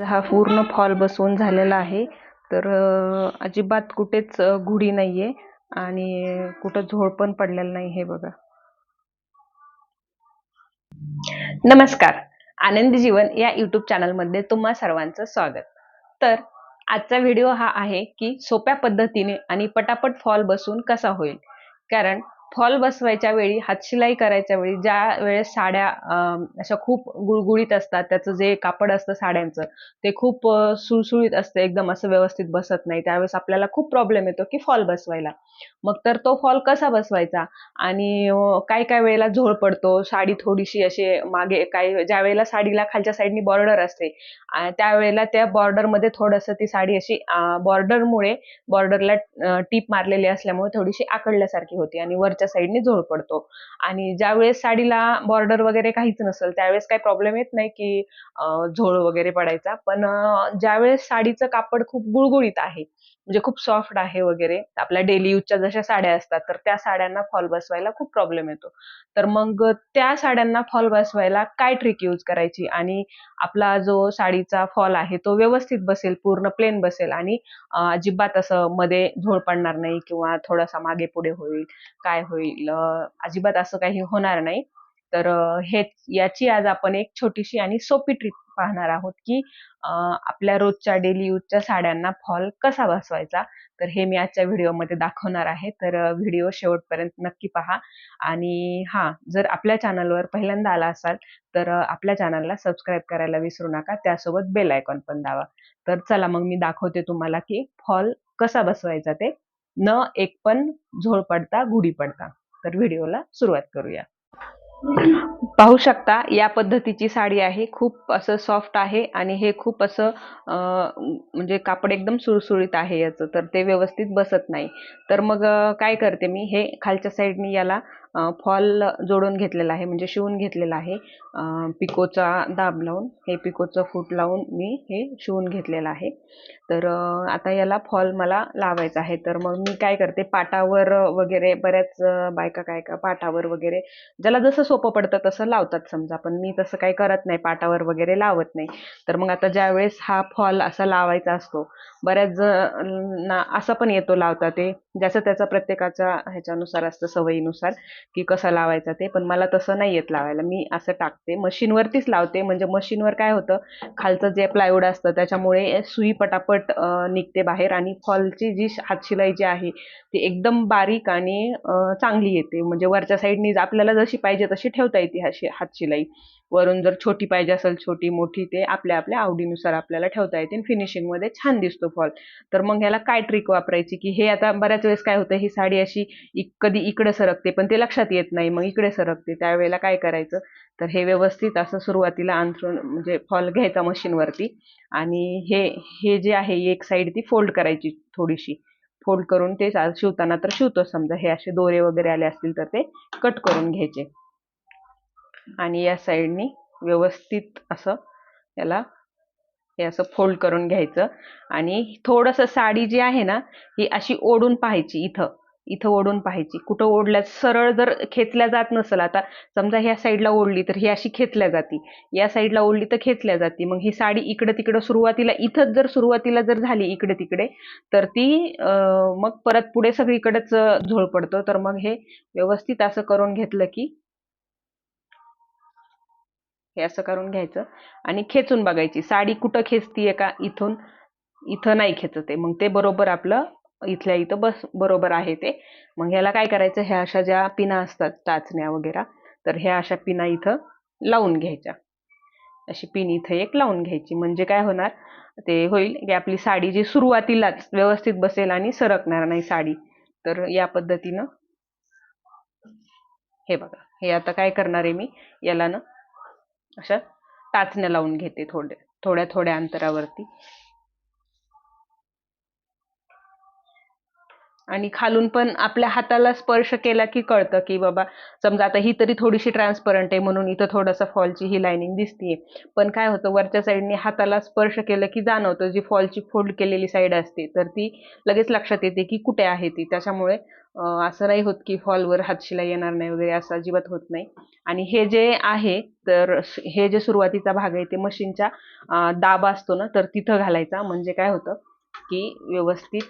हा पूर्ण फॉल बसवून झालेला आहे. तर अजिबात कुठेच घुडी नाही नाहीये आणि कुठं झोळ पण पडलेलं नाही हे बघा. नमस्कार. आनंदी जीवन या युट्यूब चॅनलमध्ये तुम्हा सर्वांचं स्वागत. तर आजचा व्हिडिओ हा आहे की सोप्या पद्धतीने आणि पटापट फॉल बसून कसा होईल? कारण फॉल बसवायच्या वेळी हातशिलाई करायच्या वेळी ज्या वेळेस साड्या अशा खूप गुळगुळीत असतात त्याचं जे कापड असतं साड्यांचं ते खूप सुळसुळीत असतं एकदम असं व्यवस्थित बसत नाही. त्यावेळेस आपल्याला खूप प्रॉब्लेम येतो की फॉल बसवायला. मग तर तो फॉल कसा बसवायचा? आणि काय काय वेळेला झोळ पडतो? साडी थोडीशी अशी मागे काय ज्या वेळेला साडीला खालच्या साईडनी बॉर्डर असते त्यावेळेला त्या बॉर्डरमध्ये मध्ये थोडंसं ती साडी अशी बॉर्डरमुळे बॉर्डरला टीप मारलेली असल्यामुळे थोडीशी आकडल्यासारखी होती. आणि वर वरच्या साईडने झोळ पडतो. आणि ज्यावेळेस साडीला बॉर्डर वगैरे काहीच नसेल त्यावेळेस काही प्रॉब्लेम येत नाही की झोळ वगैरे पडायचा. पण ज्यावेळेस साडीचं कापड खूप गुळगुळीत आहे म्हणजे खूप सॉफ्ट आहे वगैरे. आपल्या डेली यूजच्या जशा साड्या असतात तर त्या साड्यांना फॉल बसवायला खूप प्रॉब्लेम येतो. तर मग त्या साड्यांना फॉल बसवायला काय ट्रिक यूज करायची? आणि आपला जो साडीचा फॉल आहे तो व्यवस्थित बसेल पूर्ण प्लेन बसेल आणि अजिबात असं मध्ये झोळ पडणार नाही किंवा थोडासा मागे पुढे होईल काय होईल अजिबात असं काही होणार नाही. तर हे याची आज आपण एक छोटीशी आणि सोपी ट्रिक पाहणार आहोत की आपल्या रोजच्या डेली यूजच्या साड्यांना फॉल कसा बसवायचा. तर हे मी आजच्या व्हिडिओमध्ये दाखवणार आहे. तर व्हिडिओ शेवटपर्यंत नक्की पहा. आणि हा जर आपल्या चॅनलवर पहिल्यांदा आला असाल तर आपल्या चॅनलला सबस्क्राईब करायला विसरू नका. त्यासोबत बेल आयकॉन पण दावा तर चला मग मी दाखवते तुम्हाला की फॉल कसा बसवायचा ते. न एक पण झोळ पडता गुढी पडता. तर व्हिडिओला सुरुवात करूया. पाहू शकता या पद्धतीची साडी आहे. खूप असं सॉफ्ट आहे आणि हे खूप असं म्हणजे कापड एकदम सुळसुळीत आहे याचं. तर ते व्यवस्थित बसत नाही. तर मग काय करते मी? हे खालच्या साईडनी याला फॉल जोडून घेतलेला आहे म्हणजे शिवून घेतलेला आहे. पिकोचा दाब लावून हे पिकोचं फूट लावून मी हे शिवून घेतलेलं आहे. तर आता याला फॉल मला लावायचा आहे. तर मग मी काय करते पाटावर वगैरे बऱ्याच बायका काय का पाटावर वगैरे ज्याला जसं सोपं पडतं तसं लावतात समजा. पण मी तसं काही करत नाही पाटावर वगैरे लावत नाही. तर मग आता ज्या वेळेस हा फॉल असा लावायचा असतो बऱ्याच ना असं पण येतो लावता ते. ज्याचं त्याचा प्रत्येकाच्या ह्याच्यानुसार असतं सवयीनुसार की कसं लावायचा ते. पण मला तसं नाही येत लावायला. मी असं टाकते. मशीनवरतीच लावते. म्हणजे मशीनवर काय होतं खालचं जे प्लायवूड असतं त्याच्यामुळे सुई पटापट निघते बाहेर आणि फॉलची जी हातशिलाई जी आहे ती एकदम बारीक आणि चांगली येते. म्हणजे वरच्या साईडनी आपल्याला जशी पाहिजे तशी ठेवता येते हाशी हातशिलाई वरून जर छोटी पाहिजे असेल छोटी मोठी ते आपल्या आपल्या आवडीनुसार आपल्याला ठेवता येते फिनिशिंगमध्ये छान दिसतो फॉल तर मग ह्याला काय ट्रिक वापरायची की हे आता बऱ्याच वेळेस काय होतं ही साडी अशी इक- कधी इकडे सरकते पण ते लक्षात येत नाही मग इकडे सरकते. त्यावेळेला काय करायचं? तर हे व्यवस्थित असं सुरुवातीला अंथरून म्हणजे फॉल घ्यायचा मशीनवरती आणि हे हे जे आहे एक साईड ती फोल्ड करायची थोडीशी. फोल्ड करून ते चा- शिवताना तर शिवतो समजा हे असे दोरे वगैरे आले असतील तर ते कट करून घ्यायचे. आणि या साईडनी व्यवस्थित असं याला हे असं फोल्ड करून घ्यायचं. आणि थोडंसं साडी जी आहे ना ही अशी ओढून पाहायची इथं इथं ओढून पाहायची. कुठं ओढल्या सरळ जर खेचल्या जात नसेल आता समजा ह्या साईडला ओढली तर ही अशी खेचल्या जाती. या साईडला ओढली तर खेचल्या जाती. मग ही साडी इकडं तिकडं सुरुवातीला इथंच जर सुरुवातीला जर झाली इकडे तिकडे तर ती मग परत पुढे सगळीकडेच झोळ पडतो. तर मग हे व्यवस्थित असं करून घेतलं की हे असं करून घ्यायचं. आणि खेचून बघायची. साडी कुठं खेचतीये का इथून? इथं नाही खेचते. मग ते बरोबर आपलं इथल्या इथं बस बरोबर आहे ते. मग ह्याला काय करायचं? ह्या अशा ज्या पिना असतात टाचण्या वगैरे तर ह्या अशा पिना इथं लावून घ्यायच्या. अशी पिन इथं एक लावून घ्यायची. म्हणजे काय होणार? ते होईल की आपली साडी जी सुरुवातीलाच व्यवस्थित बसेल आणि सरकणार नाही साडी. तर या पद्धतीनं हे बघा. हे आता काय करणार आहे मी? याला ना अशा टाचण्या लावून घेते थोडे थोड्या थोड्या अंतरावरती. आणि खालून पण आपल्या हाताला स्पर्श केला की कळतं की बाबा समजा आता ही तरी थोडीशी ट्रान्सपरंट आहे म्हणून इथं थोडंसं फॉलची ही लाइनिंग दिसतीये. पण काय होतं वरच्या साईडने हाताला स्पर्श केलं की जाणवतं जी फॉलची फोल्ड केलेली साईड असते तर ती लगेच लक्षात येते की कुठे आहे ती. त्याच्यामुळे असं नाही होत की फॉलवर हातशिलाई येणार नाही वगैरे असं अजिबात होत नाही. आणि हे जे आहे तर हे जे सुरुवातीचा भाग आहे ते मशीनच्या दाब असतो ना तर तिथं घालायचा. म्हणजे काय होतं की व्यवस्थित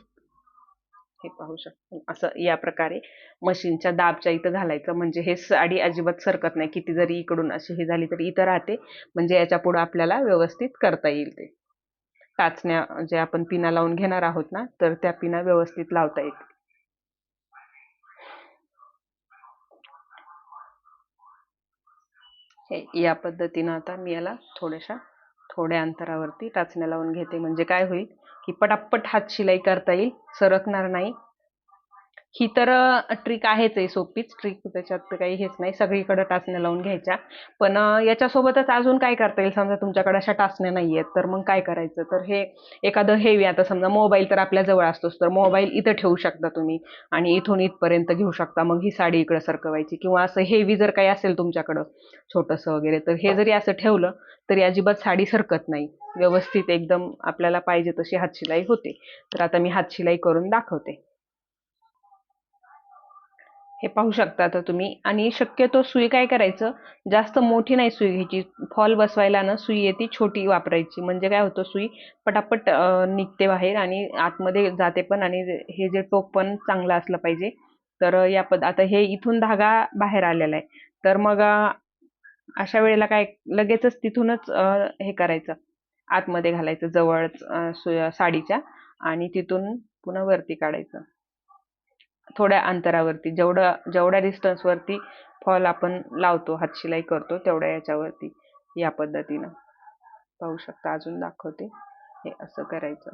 हे पाहू शकतो असं या प्रकारे मशीनच्या दाबच्या इथं घालायचं. म्हणजे हे साडी अजिबात सरकत नाही. किती जरी इकडून अशी हे झाली तरी इथं राहते. म्हणजे याच्यापुढे आपल्याला व्यवस्थित करता येईल ते. टाचण्या जे आपण पिना लावून घेणार आहोत ना तर त्या पिना व्यवस्थित लावता येतील. हे या पद्धतीनं आता मी याला थोड्याशा थोड्या अंतरावरती टाचण्या लावून घेते. म्हणजे काय होईल की पटापट हात शिलाई करता येईल सरकणार नाही. ही तर ट्रिक आहेच आहे सोपीच. ट्रिक त्याच्यात तर काही हेच नाही. सगळीकडे टाचण्या लावून घ्यायच्या. पण याच्यासोबतच अजून काय करता येईल? समजा तुमच्याकडे अशा टाचण्या नाही आहेत तर मग काय करायचं? तर हे एखादं हेवी आता समजा मोबाईल तर आपल्या जवळ असतोच तर मोबाईल इथं ठेवू शकता तुम्ही आणि इथून इथपर्यंत घेऊ शकता. मग ही साडी इकडे सरकवायची किंवा असं हेवी जर काही असेल तुमच्याकडं छोटंसं वगैरे तर हे जरी असं ठेवलं तरी अजिबात साडी सरकत नाही. व्यवस्थित एकदम आपल्याला पाहिजे तशी हातशिलाई होते. तर आता मी हातशिलाई करून दाखवते. हे पाहू शकता आता तुम्ही. आणि शक्यतो सुई काय करायचं? जास्त मोठी नाही सुई घ्यायची. फॉल बसवायला ना सुई येते छोटी वापरायची. म्हणजे काय होतं सुई पटापट निघते बाहेर आणि आतमध्ये जाते पण आणि हे जे टोक पण चांगलं असलं पाहिजे. तर या पद आता हे इथून धागा बाहेर आलेला आहे. तर मग अशा वेळेला काय लगेचच तिथूनच हे करायचं. आतमध्ये घालायचं जवळच सु- साडीच्या आणि तिथून पुन्हा वरती काढायचं. थोड्या अंतरावरती जेवढं जेवढ्या डिस्टन्सवरती फॉल आपण लावतो हातशिलाई करतो तेवढ्या याच्यावरती या पद्धतीनं. पाहू शकता अजून दाखवते. हे असं करायचं.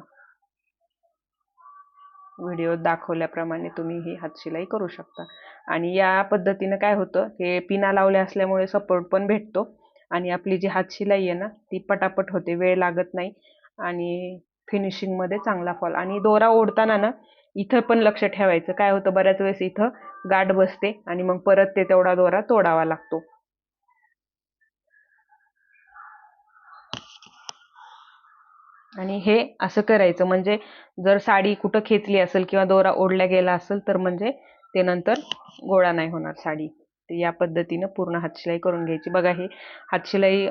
व्हिडिओ दाखवल्याप्रमाणे तुम्ही ही हातशिलाई करू शकता. आणि या पद्धतीनं काय होतं हे पिना लावल्या असल्यामुळे सपोर्ट पण भेटतो. आणि आपली जी हातशिलाई आहे ना ती पटापट होते वेळ लागत नाही. आणि फिनिशिंगमध्ये चांगला फॉल आणि दोरा ओढताना ना इथं पण लक्ष ठेवायचं. काय होतं? बऱ्याच वेळेस इथं गाठ बसते आणि मग परत ते तेवढा दोरा तोडावा लागतो. आणि हे असं करायचं. म्हणजे जर साडी कुठं खेचली असेल किंवा दोरा ओढला गेला असेल तर म्हणजे ते नंतर गोळा नाही होणार साडी. या पद्धतीनं पूर्ण हातशिलाई करून घ्यायची. बघा हे हातशिलाई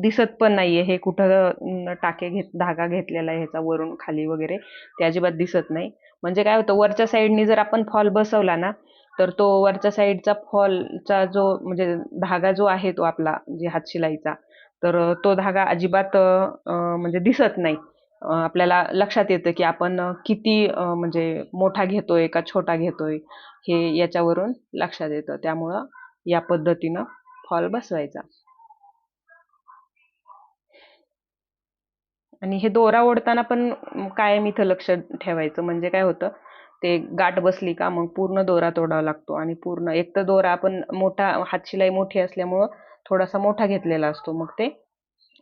दिसत पण नाहीये. हे कुठं टाके घेत धागा घेतलेला आहे ह्याचा वरून खाली वगैरे. ते अजिबात दिसत नाही. म्हणजे काय होतं वरच्या साईडनी जर आपण फॉल बसवला ना तर तो वरच्या साईडचा फॉलचा जो म्हणजे धागा जो आहे तो आपला म्हणजे जे हातशिलाईचा तर तो धागा अजिबात म्हणजे दिसत नाही. आपल्याला लक्षात येतं की आपण किती म्हणजे मोठा घेतोय का छोटा घेतोय हे याच्यावरून लक्षात येतं. त्यामुळं या पद्धतीनं फॉल बसवायचा. आणि हे दोरा ओढताना पण कायम इथं लक्ष ठेवायचं? म्हणजे काय होतं? ते गाठ बसली का मग पूर्ण दोरा तोडावा लागतो. आणि पूर्ण एक तर दोरा आपण मोठा हातशिलाई मोठी असल्यामुळं थोडासा मोठा घेतलेला असतो. मग ते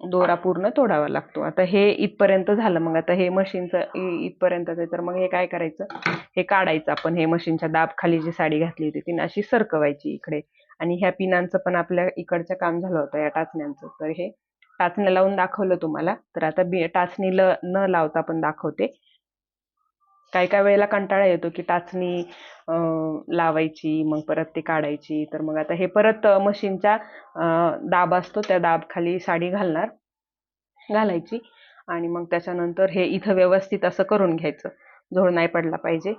दोरा पूर्ण तोडावा लागतो. आता हे इथपर्यंत झालं. मग आता हे मशीनचं इथपर्यंतच आहे. तर मग हे काय करायचं? हे काढायचं आपण. हे मशीनच्या दाब खाली जी साडी घातली होती ती अशी सरकवायची इकडे. आणि ह्या पिनांचं पण आपल्या इकडचं काम झालं होतं या टाचण्यांचं. तर हे टाचणं लावून दाखवलं तुम्हाला. तर आता बी टाचणी ल न लावता पण दाखवते. काही काही वेळेला कंटाळा येतो की टाचणी लावायची मग परत ती काढायची. तर मग आता हे परत मशीनच्या दाब असतो त्या दाब खाली साडी घालणार घालायची. आणि मग त्याच्यानंतर हे इथं व्यवस्थित असं करून घ्यायचं. झोळ नाही पडला पाहिजे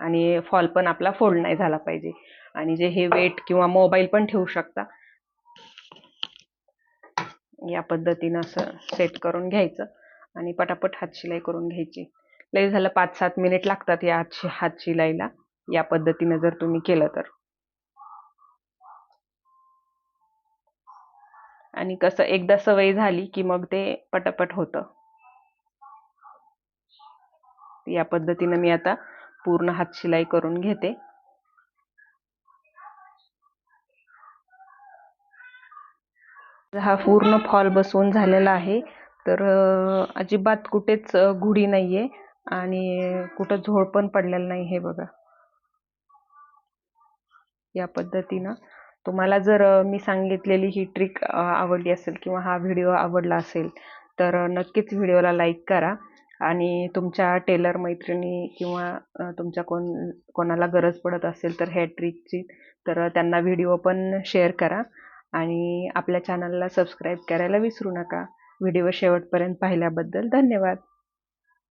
आणि फॉल पण आपला फोल्ड नाही झाला पाहिजे. आणि जे हे वेट किंवा मोबाईल पण ठेवू शकता. या पद्धतीनं असं सेट करून घ्यायचं आणि पटापट हात शिलाई करून घ्यायची. लय झालं पाच सात मिनिट लागतात या हात शिलाईला. या पद्धतीनं जर तुम्ही केलं तर. आणि कसं एकदा सवय झाली की मग ते पटापट होतं. या पद्धतीनं मी आता पूर्ण हात शिलाई करून घेते. हा पूर्ण फॉल बसवून झालेला आहे. तर अजिबात कुठेच घुडी नाही आहे आणि कुठं झोळ पण पडलेलं नाही हे बघा. या पद्धतीनं. तुम्हाला जर मी सांगितलेली ही ट्रिक आवडली असेल किंवा हा व्हिडिओ आवडला असेल तर नक्कीच व्हिडिओला लाईक करा आणि तुमच्या टेलर मैत्रिणी किंवा तुमच्या कोण कोणाला गरज पडत असेल तर ह्या ट्रिकची तर त्यांना व्हिडिओ पण शेअर करा. आणि आपल्या चॅनलला सबस्क्राईब करायला विसरू नका. व्हिडिओ शेवटपर्यंत पाहिल्याबद्दल धन्यवाद.